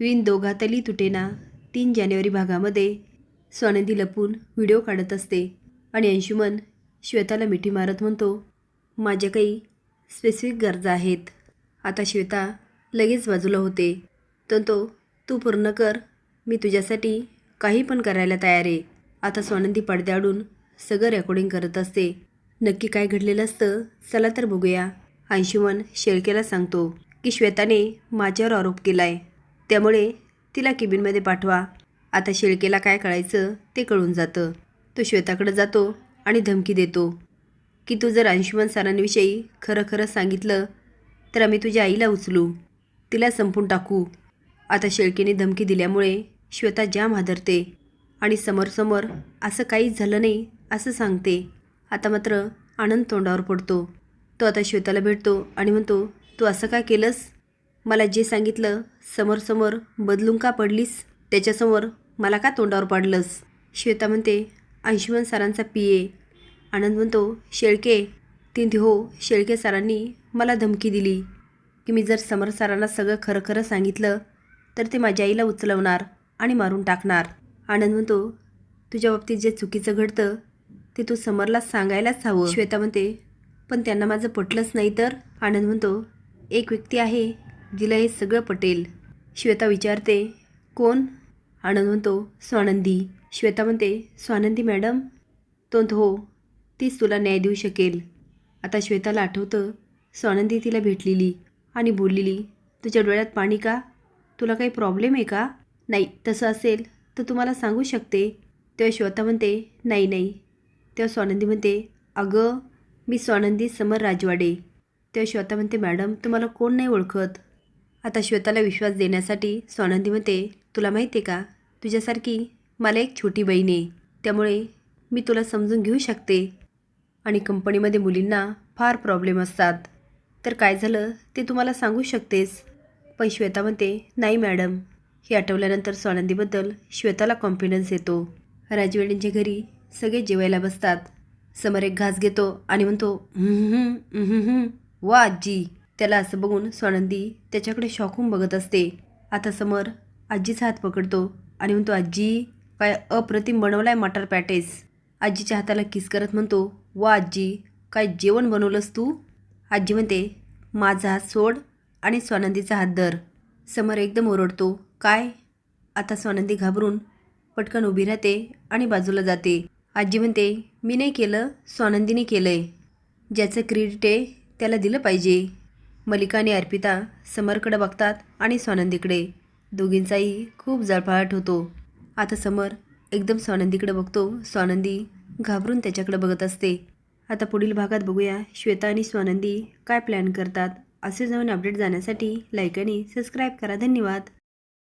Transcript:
विण दोघातली तुटेना तीन जानेवारी भागामध्ये स्वानंदी लपून व्हिडिओ काढत असते. आणि अंशुमन श्वेताला मिठी मारत म्हणतो माझ्या काही स्पेसिफिक गरजा आहेत. आता श्वेता लगेच बाजूला होते. तर तो तू पूर्ण कर. मी तुझ्यासाठी काही पण करायला तयार आहे. आता स्वानंदी पडद्याआडून सगळं रेकॉर्डिंग करत असते. नक्की काय घडलेलं असतं चला तर बघूया. अंशुमन शेळकेला सांगतो की श्वेताने माझ्यावर आरोप केला आहे त्यामुळे तिला केबिनमध्ये पाठवा. आता शेळकेला काय कळायचं ते कळून जातं. तो श्वेताकडे जातो आणि धमकी देतो. की तू जर अंशुमन सरांविषयी खरं खरं सांगितलं तर आम्ही तुझ्या आईला उचलू. तिला संपून टाकू. आता शेळकेने धमकी दिल्यामुळे श्वेता जाम हादरते आणि समोरसमोर असं काहीच झालं नाही असं सांगते. आता मात्र आनंद तोंडावर पडतो. तो आता श्वेताला भेटतो आणि म्हणतो तू असं काय केलंस? मला जे सांगितलं समोरसमोर बदलून का पडलीस? त्याच्यासमोर मला का तोंडावर पाडलंस? श्वेता म्हणते अंशुमन सरांचा पी ए. आनंद म्हणतो शेळके. तिथे हो शेळके सरांनी मला धमकी दिली. की मी जर समर सरांना सगळं खरं खरं सांगितलं तर ते माझ्या आईला उचलवणार आणि मारून टाकणार. आनंद म्हणतो तुझ्या बाबतीत जे चुकीचं घडतं ते तू समरला सांगायलाच हवं. श्वेता म्हणते पण त्यांना माझं पटलंच नाही तर? आनंद म्हणतो एक व्यक्ती आहे जिला हे सगळं पटेल. श्वेता विचारते कोण? आनंद म्हणतो स्वानंदी. श्वेता म्हणते स्वानंदी मॅडम. तो म्हणतो, हो तीच तुला न्याय देऊ शकेल. आता श्वेताला आठवतं स्वानंदी तिला भेटलेली आणि बोललेली तुझ्या डोळ्यात पाणी का? तुला काही प्रॉब्लेम आहे का? नाही तसं असेल तर तुम्हाला सांगू शकते. तेव्हा श्वेता म्हणते नाही नाही. तेव्हा स्वानंदी म्हणते अगं मी स्वानंदी समर राजवाडे. तेव्हा श्वेता म्हणते मॅडम तुम्हाला कोण नाही ओळखत? आता श्वेताला विश्वास देण्यासाठी स्वानंदी म्हणते तुला माहिती आहे का? तुझ्यासारखी मला एक छोटी बहीण आहे. त्यामुळे मी तुला समजून घेऊ शकते. आणि कंपनीमध्ये मुलींना फार प्रॉब्लेम असतात. तर काय झालं? ते तुम्हाला सांगू शकतेस. पण श्वेता म्हणते नाही मॅडम. हे आठवल्यानंतर स्वानंदीबद्दल श्वेताला कॉन्फिडन्स येतो. राजवेडींच्या घरी सगळे जेवायला बसतात. समर एक घास घेतो आणि म्हणतो वा आजी. त्याला असं बघून स्वानंदी त्याच्याकडे शॉकून बघत असते. आता समर आजीचा हात पकडतो आणि म्हणतो आजी काय अप्रतिम बनवलाय मटर पॅटेस. आजीच्या हाताला किस करत म्हणतो वा आजी काय जेवण बनवलंस तू? आजी म्हणते माझा हात सोड आणि स्वानंदीचा हात धर. समर एकदम ओरडतो काय? आता स्वानंदी घाबरून पटकन उभी राहते आणि बाजूला जाते. आजी म्हणते मी नाही केलं स्वानंदीने केलं आहे ज्याचं क्रेडिट आहे त्याला दिलं पाहिजे. मलिका आणि अर्पिता समरकडे बघतात आणि स्वानंदीकडे. दोघींचाही खूप जळफळाट होतो. आता समर एकदम स्वानंदीकडे बघतो. स्वानंदी घाबरून त्याच्याकडे बघत असते. आता पुढील भागात बघूया श्वेता आणि स्वानंदी काय प्लॅन करतात. असे जाऊन अपडेट जाण्यासाठी लाईक आणि सबस्क्राईब करा. धन्यवाद.